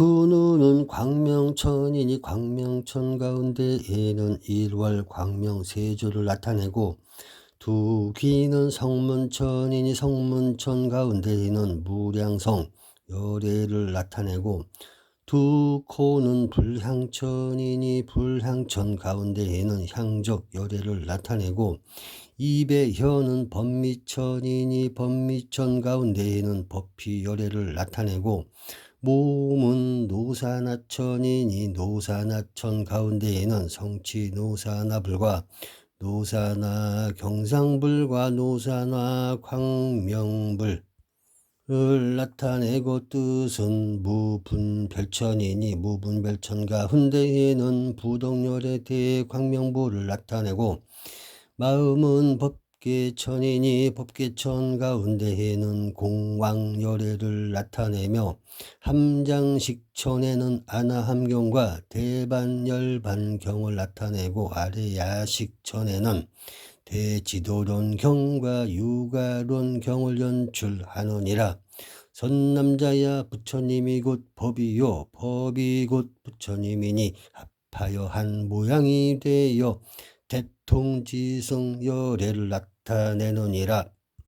두 눈은 광명천이니 광명천 가운데에는 일월 광명세조를 나타내고 두 귀는 성문천이니 성문천 가운데에는 무량성 열애를 나타내고 두 코는 불향천이니 불향천 가운데에는 향적 열애를 나타내고 입의 혀는 법미천이니 법미천 가운데에는 법피 열애를 나타내고 몸은 노사나천이니 노사나천 가운데에는 성치 노사나불과 노사나 경상불과 노사나 광명불 을 나타내고 뜻은 무분별천이니 무분별천 가운데에는 부동열에 대해 광명부를 나타내고 마음은 법계천이니 법계천 가운데에는 공왕열애를 나타내며 함장식천에는 아나함경과 대반열반경을 나타내고 아래 야식천에는 대지도론경과 유가론경을 연출하느니라. 선남자야 부처님이 곧 법이요 법이 곧 부처님이니 합하여 한 모양이 되어 대통지성 열애를 나타내느니라.